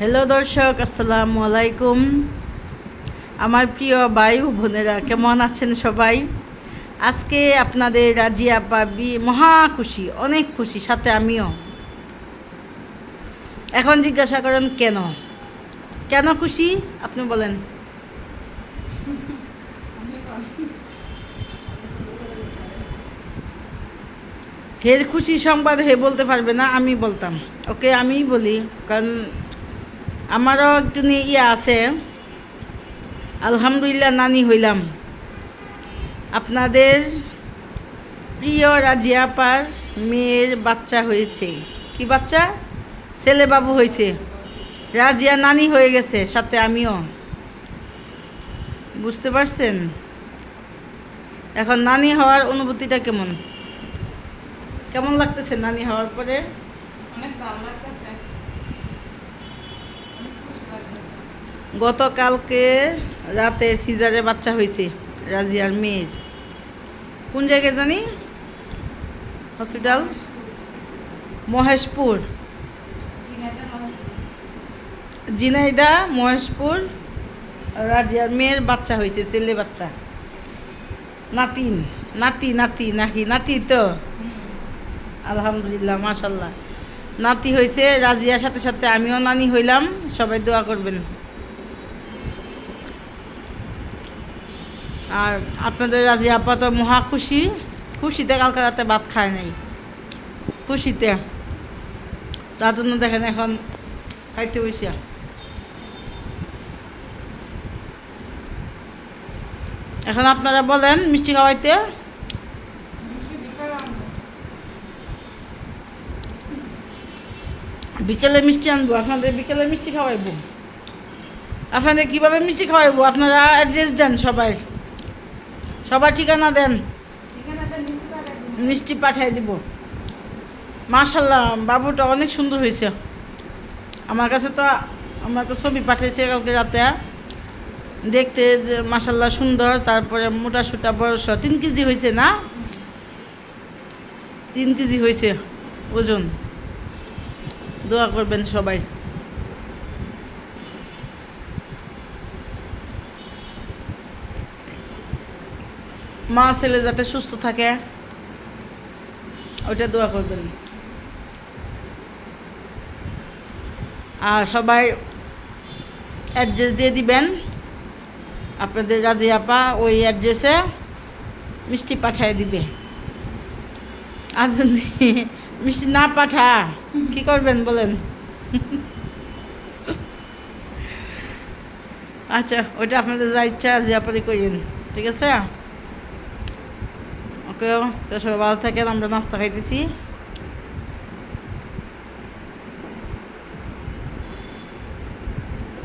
Hello দর্শক, আসসালামু আলাইকুম। আমার প্রিয় ও বোনেরা, কেমন আছেন সবাই? আজকে আপনাদের রাজিয়া পাবি মহা খুশি, অনেক খুশি, সাথে আমিও। এখন জিজ্ঞাসা করেন, কেন? কেন খুশি? আপনি বলেন। হের খুশি সংবাদ হে বলতে পারবে না, আমি বলতাম। ওকে, আমিই বলি, কারণ আমারও একটু ইয়ে আছে। আলহামদুলিল্লাহ নানি হইলাম। আপনাদের প্রিয় রাজিয়াপার মেয়ের বাচ্চা হয়েছে। কি বাচ্চা? ছেলে বাবু হয়েছে। রাজিয়া নানি হয়ে গেছে, সাথে আমিও। বুঝতে পারছেন? এখন নানি হওয়ার অনুভূতিটা কেমন? কেমন লাগতেছে নানি হওয়ার পরে? অনেক ভালো লাগতেছে অনেক খুশি লাগতেছে গতকালকে রাতে সিজারে বাচ্চা হয়েছে, রাজিয়ার মেয়ের। কোন জায়গায় জানি? হসপিটাল? মহেশপুর। জিনাইদা, মহেশপুর, রাজিয়ার মেয়ের বাচ্চা হয়েছে, ছেলে বাচ্চা। নাতিন, নাতি নাতি নাকি নাতি তো? আলহামদুলিল্লাহ, মাশাল্লাহ। নাতি হয়েছে, রাজিয়ার সাথে সাথে আমিও নানি হইলাম, সবাই দোয়া করবেন। আর আপনাদের রাজি আপা তো মহা খুশি। খুশিতে কালকে রাতে ভাত খায় নাই। খুশিতে। তার জন্য দেখেন এখন খাইতে বসিয়া। এখন আপনারা বলেন, মিষ্টি খাওয়াইতে। বিকেলে মিষ্টি আনব, আপনাদের বিকেলে মিষ্টি খাওয়াইবো। আপনাদের কীভাবে মিষ্টি খাওয়াইবো? আপনারা অ্যাড্রেস দেন সবাই। সবার ঠিকানা দেন। মিষ্টি পাঠিয়ে দিব। মাশাল্লাহ বাবুটা অনেক সুন্দর হয়েছে। আমার কাছে তো আমার তো ছবি পাঠিয়েছে কালকে রাতে। দেখতে যে মাশাল্লাহ সুন্দর তারপরে মোটা সুটা বয়স তিন কেজি হয়েছে না? তিন কেজি হয়েছে ওজন। দোয়া করবেন সবাই। মা ছেলে যাতে সুস্থ থাকে, ওইটা দোয়া করবেন। আর সবাই অ্যাড্রেস দিয়ে দিবেন। আপনাদের রাজি আপা ওই অ্যাড্রেসে মিষ্টি পাঠিয়ে দিবে। আর যদি মিষ্টি না পাঠা কি করবেন বলেন? আচ্ছা ওইটা আপনাদের যা ইচ্ছা যে আপনি কইেন ঠিক আছে? ওকে তো সবাই ভালো থাকেন আমরা নাস্তা খাইতেছি।